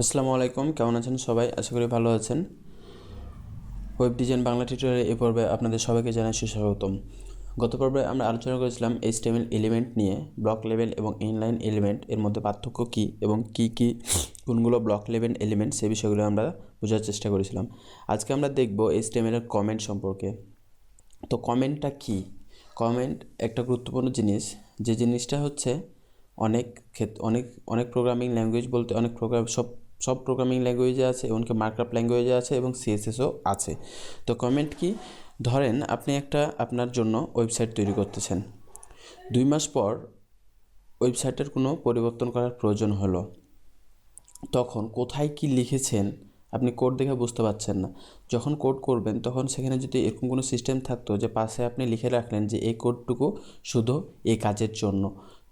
আসসালামু আলাইকুম, কেমন আছেন সবাই? আশা করি ভালো আছেন। ওয়েব ডিজাইন বাংলা টিউটোরিয়ালে এই পর্বে আপনাদের সবাইকে জানাই সুস্বাগতম। গত পর্বে আমরা আলোচনা করেছিলাম এইচটিএমএল এলিমেন্ট নিয়ে ব্লক লেভেল এবং ইনলাইন এলিমেন্ট এর মধ্যে পার্থক্য কী এবং কী কী কোনগুলো ব্লক লেভেল এলিমেন্ট সে বিষয়গুলো আমরা বোঝার চেষ্টা করেছিলাম। আজকে আমরা দেখব এইচটিএমএল এর কমেন্ট সম্পর্কে। তো কমেন্টটা কী? কমেন্ট একটা গুরুত্বপূর্ণ জিনিস, যে জিনিসটা হচ্ছে অনেক ক্ষেত্রে অনেক অনেক প্রোগ্রামিং ল্যাঙ্গুয়েজ বলতে অনেক প্রোগ্রাম সব সব প্রোগ্রামিং ল্যাঙ্গুয়েজে আছে, এমনকি মার্কআপ ল্যাঙ্গুয়েজে আছে এবং সিএসএসও আছে। তো কমেন্ট কি? ধরেন আপনি একটা আপনার জন্য ওয়েবসাইট তৈরি করতেছেন। দুই মাস পর ওয়েবসাইটের কোনো পরিবর্তন করার প্রয়োজন হলো। তখন কোথায় কি লিখেছেন আপনি কোড দেখে বুঝতে পারছেন না। যখন কোড করবেন তখন সেখানে যদি এরকম কোনো সিস্টেম থাকতো যে পাশে আপনি লিখে রাখলেন যে এই কোডটুকু শুধু এই কাজের জন্য।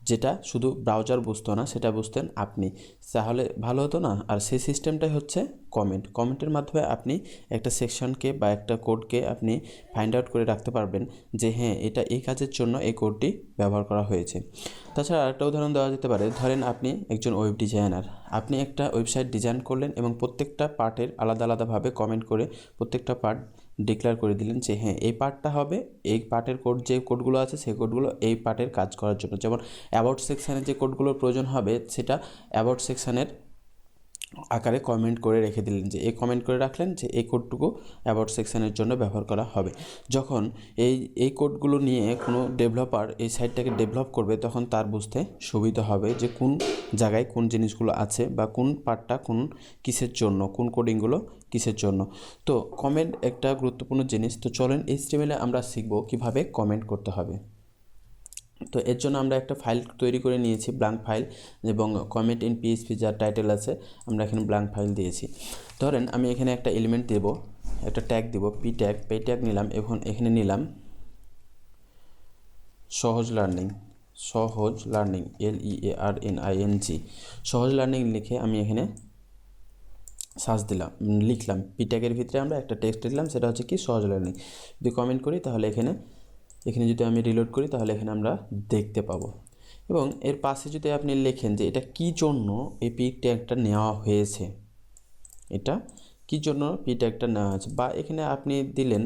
যেটা শুধু ব্রাউজার বুঝতো না, সেটা বুঝতেন আপনি। তাহলে ভালো হতো না? আর সেই সিস্টেমটাই হচ্ছে কমেন্ট কমেন্টের মাধ্যমে আপনি একটা সেকশনকে বা একটা কোডকে আপনি ফাইন্ড আউট করে রাখতে পারবেন যে হ্যাঁ এটা এই কাজের জন্য এই কোডটি ব্যবহার করা হয়েছে। তাছাড়া আরেকটা উদাহরণ দেওয়া যেতে পারে। ধরেন আপনি একজন ওয়েব ডিজাইনার আপনি একটা ওয়েবসাইট ডিজাইন করলেন এবং প্রত্যেকটা পার্টের আলাদা আলাদাভাবে কমেন্ট করে প্রত্যেকটা পার্ট ডিক্লেয়ার করে দিলেন যে হ্যাঁ এই পার্টটা হবে, এই পার্টের কোড, যে কোডগুলো আছে সেই কোডগুলো এই পার্টের কাজ করার জন্য। যেমন, অ্যাবাউট সেকশানে যে কোডগুলোর প্রয়োজন হবে, সেটা অ্যাবাউট সেকশানের আকারে কমেন্ট করে রেখে দিলেন যে, এই কমেন্ট করে রাখলেন যে, এই কোডটুকু অ্যাবাউট সেকশানের জন্য ব্যবহার করা হবে। যখন এই এই কোডগুলো নিয়ে কোনো ডেভেলপার এই সাইটটাকে ডেভেলপ করবে, তখন তার বুঝতে সুবিধা হবে যে, কোন জায়গায় কোন জিনিসগুলো আছে বা কোন পার্টটা কোন কিসের জন্য, কোন কোডিংগুলো কিসের জন্য। তো কমেন্ট একটা গুরুত্বপূর্ণ জিনিস। তো চলেন এইচটিএমএলে আমরা শিখব কীভাবে কমেন্ট করতে হবে। তো এর জন্য আমরা একটা ফাইল তৈরি করে নিয়েছি ব্ল্যাঙ্ক ফাইল এবং কমেন্ট ইন পিএইচপি যার টাইটেল আছে, আমরা এখানে ব্ল্যাঙ্ক ফাইল দিয়েছি। ধরেন আমি এখানে একটা এলিমেন্ট দেব, একটা ট্যাগ দিব পি ট্যাগ পে ট্যাগ নিলাম এখন এখানে নিলাম Sahaj learning Sahaj learning L E A R N I N G Sahaj learning লিখে আমি এখানে সার্চ দিলাম, লিখলাম পি ট্যাগের ভিতরে আমরা একটা টেক্সট দিলাম সেটা হচ্ছে কি সহজ লার্নিং যদি কমেন্ট করি তাহলে এখানে এখানে যদি আমি রিলোড করি, তাহলে এখানে আমরা দেখতে পাবো। এবং এর পাশে যদি আপনি লেখেন যে এটা কি জন্য এই পি ট্যাগটা নেওয়া হয়েছে? এটা কি জন্য পি ট্যাগটা নেওয়া হয়েছে? বা এখানে আপনি দিলেন,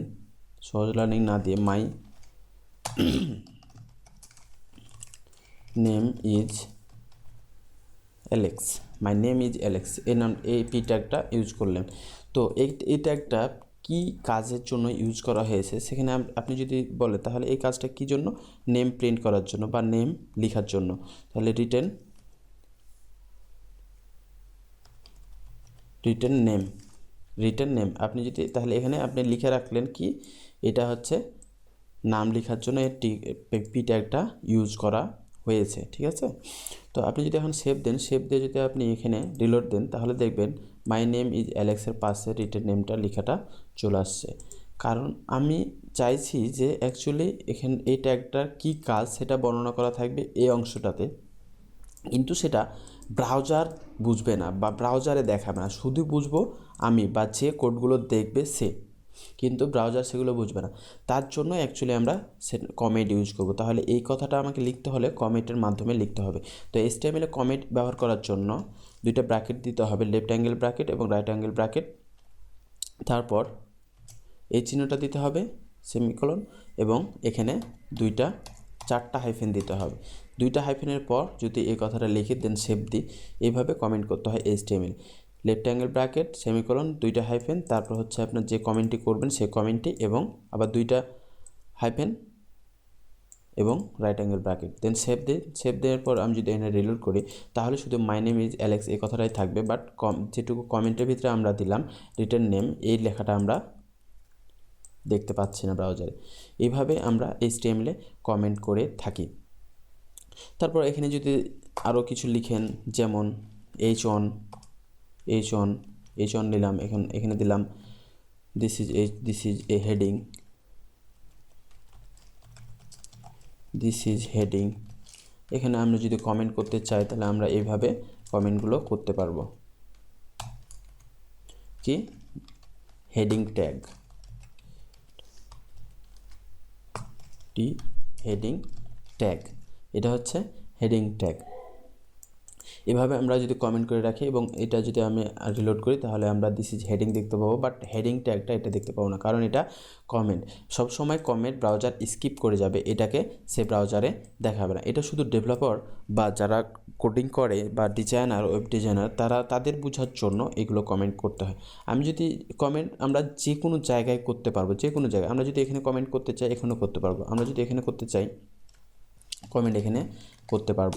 সহজ লার্নিং না দিয়ে my name is Alex my name is Alex এই নাম, এই পি ট্যাগটা ইউজ করলেন। তো এই এই ট্যাগটা কী কাজের জন্য ইউজ করা হয়েছে, সেখানে আপনি যদি বলে তাহলে এই কাজটা কী জন্য? নেম প্রিন্ট করার জন্য বা নেম লেখার জন্য। তাহলে written written name written name আপনি যদি, তাহলে এখানে আপনি লিখে রাখলেন কি, এটা হচ্ছে নাম লেখার জন্য এই পি ট্যাগটা ইউজ করা হয়েছে, ঠিক আছে? তো আপনি যদি এখন সেভ দেন সেভ দিয়ে যদি আপনি এখানে রিলোড দেন, তাহলে দেখবেন মাই নেম ইজ অ্যালেক্সের পাশে রিটেন নেমটা লেখাটা চলে আসছে। কারণ আমি চাইছি যে অ্যাকচুয়ালি এখানে এই ট্যাগটার কী কাজ সেটা বর্ণনা করা থাকবে এই অংশটাতে। কিন্তু সেটা ব্রাউজার বুঝবে না বা ব্রাউজারে দেখাবে না। শুধু বুঝব আমি বা যে কোডগুলো দেখবে সে। কিন্তু ব্রাউজার সেগুলো বুঝবে না। তার জন্য অ্যাকচুয়ালি আমরা সে কমেন্ট ইউজ করব। তাহলে এই কথাটা আমাকে লিখতে হলে কমেন্টের মাধ্যমে লিখতে হবে। তো এস টাইমেলে কমেন্ট ব্যবহার করার জন্য দুইটা ব্র্যাকেট দিতে হবে লেফট অ্যাঙ্গেল ব্র্যাকেট এবং রাইট অ্যাঙ্গেল ব্র্যাকেট তারপর এই চিহ্নটা দিতে হবে সেমিকলন এবং এখানে দুইটা, চারটা হাইফেন দিতে হবে। দুইটা হাইফেনের পর যদি এই কথাটা লিখে দেন সেভ দিই এইভাবে কমেন্ট করতে হয় HTML left angle bracket semicolon দুইটা হাইফেন তারপর হচ্ছে আপনার যে কমেন্টটি করবেন সেই কমেন্টটি এবং আবার দুইটা হাইফেন এবং right angle bracket then save দে সেভ দেওয়ার পর আমি যদি এখানে রিলোড করি, তাহলে শুধু মাই নেম ইজ অ্যালেক্স এই কথাটাই থাকবে। বাট কম যেটুকু কমেন্টের ভিতরে আমরা দিলাম রিটার্ন নেম এই লেখাটা আমরা দেখতে পাচ্ছি না ব্রাউজারে এইভাবে আমরা এইচটিএমএলে কমেন্ট করে থাকি। তারপর এখানে যদি আরও কিছু লিখেন, যেমন H one H one H one নিলাম এখন এখানে দিলাম this is H this is a heading this is heading এখানে আমরা যদি কমেন্ট করতে চাই, তাহলে আমরা এইভাবে কমেন্টগুলো করতে পারব। কি? হেডিং ট্যাগ টি হেডিং ট্যাগ এটা হচ্ছে হেডিং ট্যাগ এভাবে আমরা যদি কমেন্ট করে রাখি এবং এটা যদি আমি রিলোড করি, তাহলে আমরা দিস ইজ হেডিং দেখতে পাবো। বাট হেডিং ট্যাগটা এটা দেখতে পাবো না, কারণ এটা কমেন্ট সবসময় কমেন্ট ব্রাউজার স্কিপ করে যাবে, এটাকে সে ব্রাউজারে দেখাবে না। এটা শুধু ডেভেলপার বা যারা কোডিং করে বা ডিজাইনার ওয়েব ডিজাইনার তারা তাদের বোঝার জন্য এগুলো কমেন্ট করতে হয়। আমি যদি কমেন্ট আমরা যে কোনো জায়গায় করতে পারব যে কোনো জায়গায়, আমরা যদি এখানে কমেন্ট করতে চাই, এখানেও করতে পারব। আমরা যদি এখানে করতে চাই কমেন্ট এখানে করতে পারব।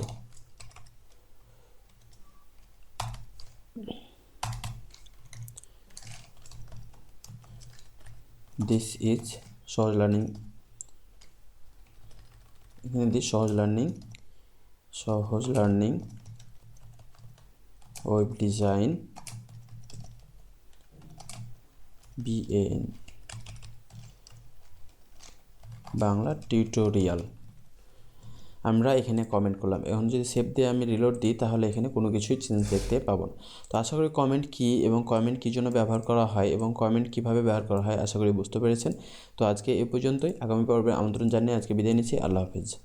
দিস ইজ সহজ লার্নিং এখানে দিই Sahaj learning Sahaj learning web design BN Bangla tutorial আমরা এখানে কমেন্ট করলাম। এখন যদি সেভ দিয়ে আমি রিলোড দিই, তাহলে এখানে কোনো কিছুই চেঞ্জ দেখতে পাবো না। তো আশা করি কমেন্ট কী এবং কমেন্ট কী জন্য ব্যবহার করা হয় এবং কমেন্ট কীভাবে ব্যবহার করা হয়, আশা করি বুঝতে পেরেছেন। তো আজকে এ পর্যন্তই। আগামী পর্বে আমন্ত্রণ জানিয়ে আজকে বিদায় নিচ্ছি। আল্লাহ হাফিজ।